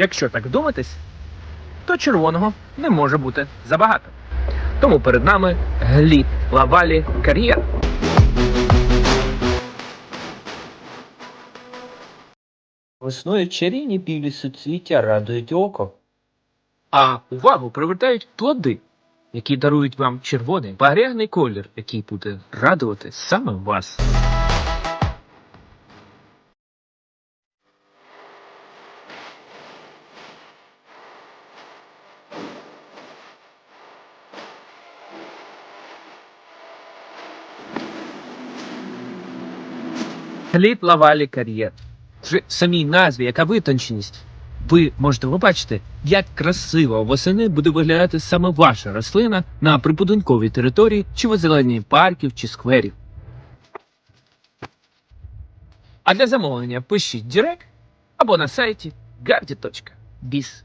Якщо так думатись, то червоного не може бути забагато. Тому перед нами глід лавалі кар'єр. Весною чарівні білі суцвіття радують око. А увагу привертають плоди, які дарують вам червоний багряний колір, який буде радувати саме вас. Гліб лавалі кар'єр. В самій назві, яка витонченість. Ви можете побачити, як красиво восени буде виглядати саме ваша рослина на прибудинковій території чи в озелененні парків чи скверів. А для замовлення пишіть Директ або на сайті gardi.biz.